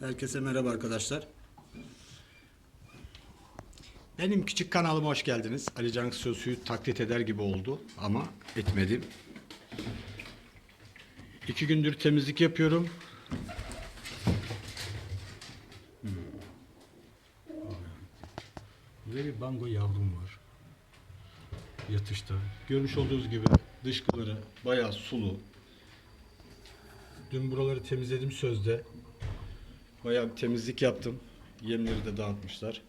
Herkese merhaba arkadaşlar. Benim küçük kanalıma hoş geldiniz. Ali Can Sözü'yü taklit eder gibi oldu ama etmedim. İki gündür temizlik yapıyorum. Hmm. Burada bir bango yavrum var. Yatışta. Görmüş olduğunuz gibi dışkıları bayağı sulu. Dün buraları temizledim sözde. Bayağı bir temizlik yaptım. Yemleri de dağıtmışlar.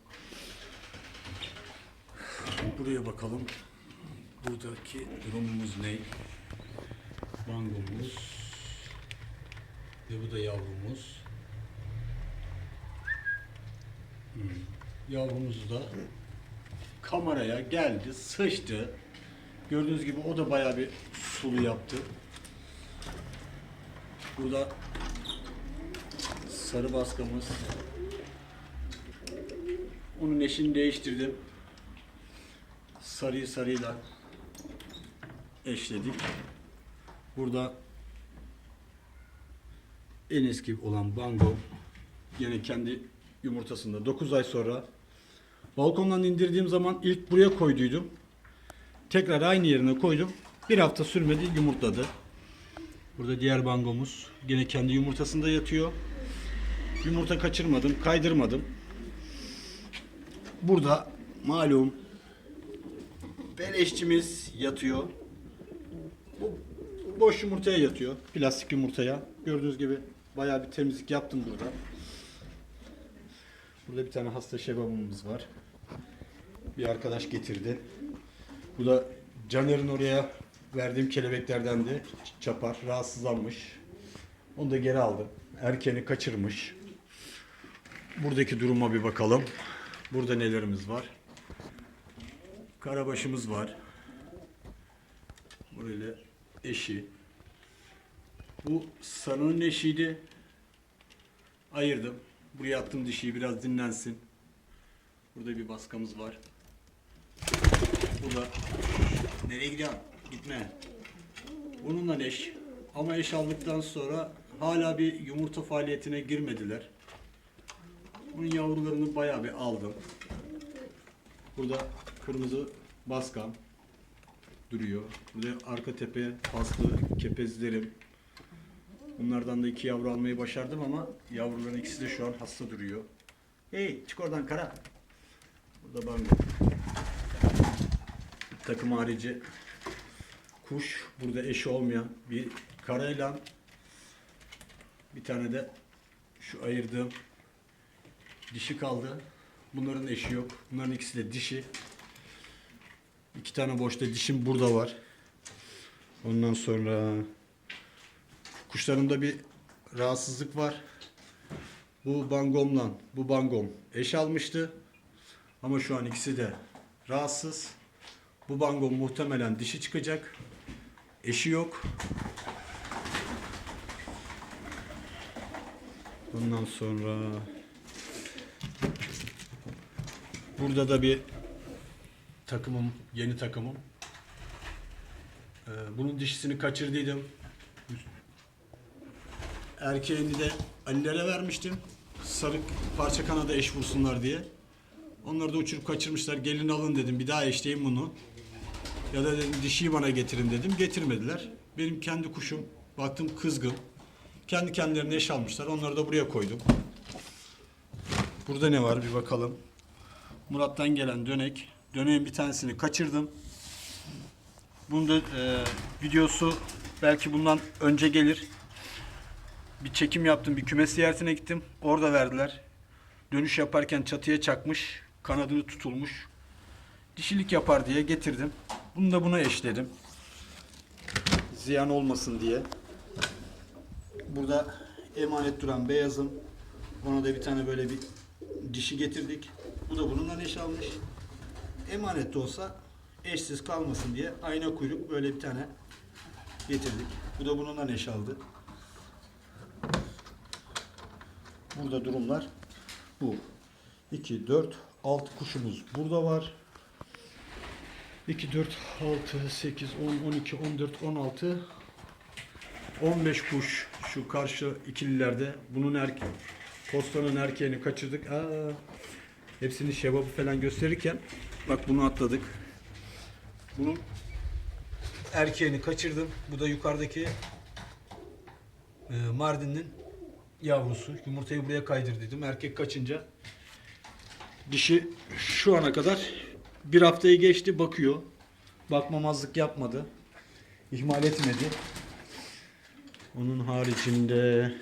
Buraya bakalım. Buradaki durumumuz ne? Bangomuz. Ve bu da yavrumuz. Hmm. Yavrumuz da kameraya geldi, sıçtı. Gördüğünüz gibi o da bayağı bir sulu yaptı. Burada sarı baskamız. Onun eşini değiştirdim. Sarıyı sarıyla eşledik. Burada en eski olan Bango yine kendi yumurtasında 9 ay sonra balkondan indirdiğim zaman ilk buraya koyduydum. Tekrar aynı yerine koydum. Bir hafta sürmedi yumurtladı. Burada diğer bangomuz yine kendi yumurtasında yatıyor. Yumurta kaçırmadım, kaydırmadım. Burada malum beleşçimiz yatıyor. Bu boş yumurtaya yatıyor. Plastik yumurtaya. Gördüğünüz gibi bayağı bir temizlik yaptım burada. Burada bir tane hasta şebabımız var. Bir arkadaş getirdi. Bu da Caner'in oraya verdiğim kelebeklerden de çapar. Rahatsızlanmış. Onu da geri aldım. Erkeni kaçırmış. Buradaki duruma bir bakalım. Burada nelerimiz var? Karabaşımız var. Böyle eşi. Bu sarının eşiydi. Ayırdım. Buraya attım dişiyi biraz dinlensin. Burada bir baskamız var. Burada nereye gidiyorsun? Gitme. Bununla eş. Ama eş aldıktan sonra hala bir yumurta faaliyetine girmediler. Bunun yavrularını bayağı bir aldım. Burada kırmızı baskan duruyor. Burada arka tepe paslı kepezlerim. Bunlardan da iki yavru almayı başardım ama yavruların ikisi de şu an hasta duruyor. Hey çık oradan kara. Burada bango. Takım harici kuş. Burada eşi olmayan bir karayla bir tane de şu ayırdığım dişi kaldı. Bunların eşi yok. Bunların ikisi de dişi. İki tane boşta dişim burada var. Ondan sonra kuşlarımda bir rahatsızlık var. Bu bangomla bu bangom eş almıştı. Ama şu an ikisi de rahatsız. Bu bangom muhtemelen dişi çıkacak. Eşi yok. Ondan sonra burada da bir takımım, yeni takımım. Ee, bunun dişisini kaçırdıydım. Erkeğini de Ali'lere vermiştim. Sarı parça kanada eş vursunlar diye. Onları da uçurup kaçırmışlar. Gelin alın dedim. Bir daha eşleyin bunu. Ya da dedim dişiyi bana getirin dedim. Getirmediler. Benim kendi kuşum. Baktım kızgın. Kendi kendilerine eş almışlar. Onları da buraya koydum. Burada ne var bir bakalım. Murat'tan gelen dönek. Döneğin bir tanesini kaçırdım. Bunun da e, videosu belki bundan önce gelir. Bir çekim yaptım. Bir kümes ziyaretine gittim. Orada verdiler. Dönüş yaparken çatıya çakmış. Kanadını tutulmuş. Dişilik yapar diye getirdim. Bunu da buna eşledim. Ziyan olmasın diye. Burada emanet duran beyazım. Ona da bir tane böyle bir dişi getirdik. Bu da bununla eş almış. Emanet de olsa eşsiz kalmasın diye ayna kuyruk böyle bir tane getirdik. Bu da bununla eş aldı. Burada durumlar bu. 2, 4, 6 kuşumuz burada var. 2, 4, 6, 8, 10, 12, 14, 16, 15 kuş şu karşı ikililerde. Bunun erkek Postanın erkeğini kaçırdık. Aa, hepsini şebabı falan gösterirken bak bunu atladık. Bunun erkeğini kaçırdım. Bu da yukarıdaki e, Mardin'in yavrusu. Yumurtayı buraya kaydır dedim. Erkek kaçınca dişi şu ana kadar bir haftayı geçti bakıyor. Bakmamazlık yapmadı. İhmal etmedi. Onun haricinde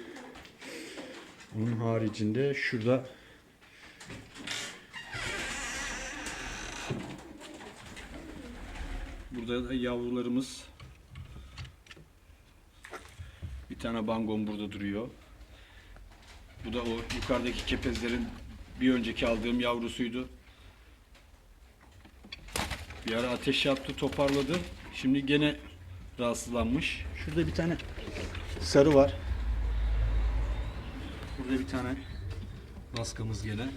onun haricinde şurada Burada da yavrularımız bir tane bangon burada duruyor. Bu da o yukarıdaki kepezlerin bir önceki aldığım yavrusuydu. Bir ara ateş yaptı, toparladı. Şimdi gene rahatsızlanmış. Şurada bir tane sarı var. Burada bir tane baskamız gene.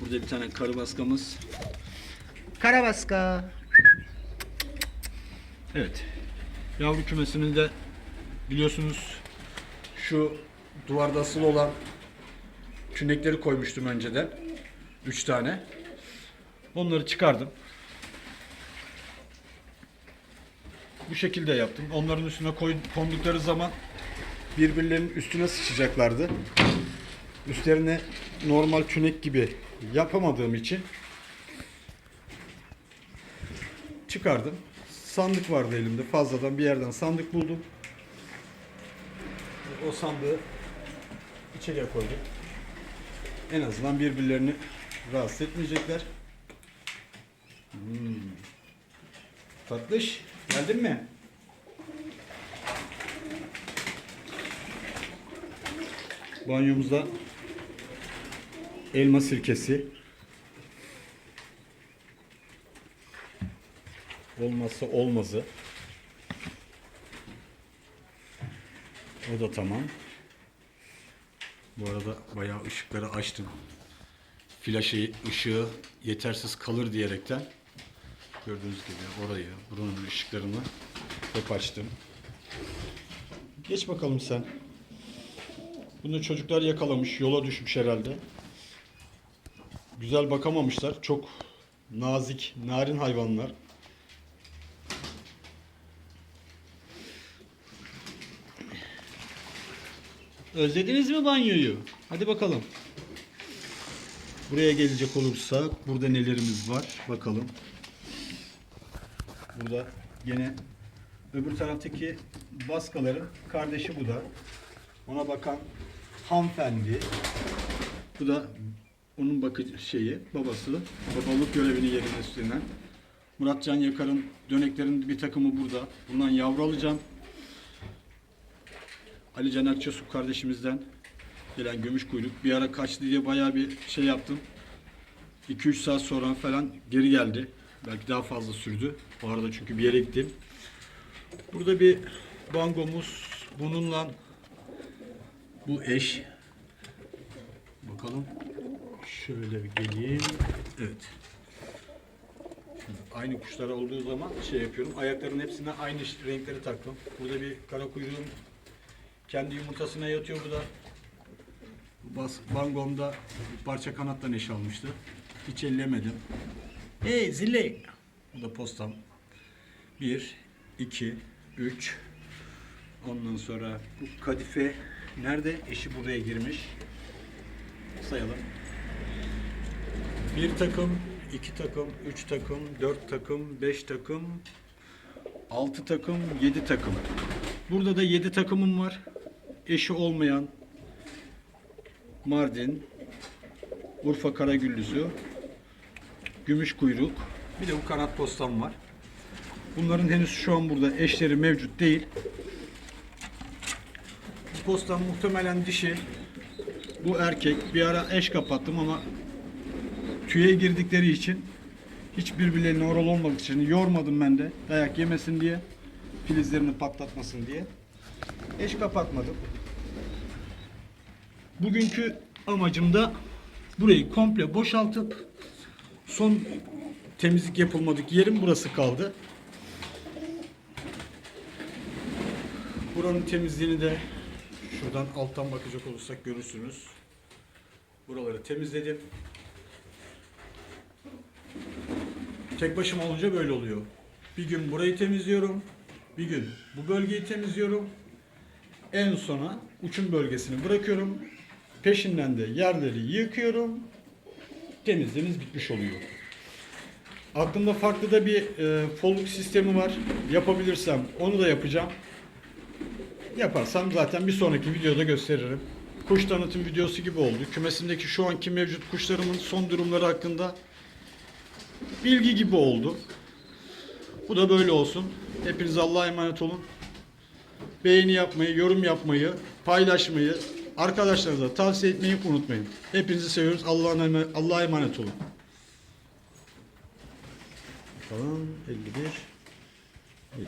Burada bir tane karı baskamız. Kara baska. Evet. Yavru kümesinin de biliyorsunuz şu duvarda asılı olan künekleri koymuştum önceden. Üç tane. Onları çıkardım. Bu şekilde yaptım. Onların üstüne koy, kondukları zaman birbirlerinin üstüne sıçacaklardı. Üstlerine normal künek gibi yapamadığım için çıkardım. Sandık vardı elimde. Fazladan bir yerden sandık buldum. O sandığı içeriye koydum. En azından birbirlerini rahatsız etmeyecekler. Hmm. Tatlış, geldin mi? Banyomuzda elma sirkesi. Olmazsa olmazı. O da tamam. Bu arada bayağı ışıkları açtım. Flaşı ışığı yetersiz kalır diyerekten gördüğünüz gibi orayı, buranın ışıklarını hep açtım. Geç bakalım sen. Bunu çocuklar yakalamış, yola düşmüş herhalde. Güzel bakamamışlar. Çok nazik, narin hayvanlar. Özlediniz mi banyoyu? Hadi bakalım. Buraya gelecek olursak burada nelerimiz var bakalım. Burada yine öbür taraftaki baskaların kardeşi bu da. Ona bakan hanımefendi. Bu da onun bakıcı şeyi, babası. Babalık görevini yerine üstlenen. Muratcan Yakar'ın döneklerin bir takımı burada. Bundan yavru alacağım. Ali Can Akçasu kardeşimizden gelen gümüş kuyruk. Bir ara kaçtı diye bayağı bir şey yaptım. 2-3 saat sonra falan geri geldi. Belki daha fazla sürdü. Bu arada çünkü bir yere gittim. Burada bir bangomuz. Bununla bu eş. Bakalım. Şöyle bir geleyim. Evet. Aynı kuşlar olduğu zaman şey yapıyorum. Ayakların hepsine aynı renkleri taktım. Burada bir kara kuyruğun kendi yumurtasına yatıyor bu da. Bas, bangomda bir parça kanatla neş almıştı. Hiç ellemedim. Hey zille. Bu da postam. 1, 2, 3. Ondan sonra bu kadife nerede? Eşi buraya girmiş. Sayalım. Bir takım, iki takım, üç takım, dört takım, beş takım, altı takım, yedi takım. Burada da yedi takımım var. Eşi olmayan Mardin, Urfa Karagüllüsü, Gümüş Kuyruk, bir de bu kanat postam var. Bunların henüz şu an burada eşleri mevcut değil. Bu postam muhtemelen dişi. Bu erkek. Bir ara eş kapattım ama tüye girdikleri için hiç birbirlerine oral olmadık için yormadım ben de. Dayak yemesin diye. Filizlerini patlatmasın diye. Eş kapatmadım. Bugünkü amacım da burayı komple boşaltıp son temizlik yapılmadık yerim burası kaldı. Buranın temizliğini de şuradan alttan bakacak olursak görürsünüz. Buraları temizledim. Tek başıma olunca böyle oluyor. Bir gün burayı temizliyorum. Bir gün bu bölgeyi temizliyorum. En sona uçum bölgesini bırakıyorum. Peşinden de yerleri yıkıyorum. Temizliğimiz bitmiş oluyor. Aklımda farklı da bir e, folluk sistemi var. Yapabilirsem onu da yapacağım. Yaparsam zaten bir sonraki videoda gösteririm. Kuş tanıtım videosu gibi oldu. Kümesimdeki şu anki mevcut kuşlarımın son durumları hakkında bilgi gibi oldu. Bu da böyle olsun. Hepiniz Allah'a emanet olun. Beğeni yapmayı, yorum yapmayı, paylaşmayı, arkadaşlarınıza tavsiye etmeyi unutmayın. Hepinizi seviyoruz. Allah'a emanet, Allah'a emanet olun. Bakalım 51 52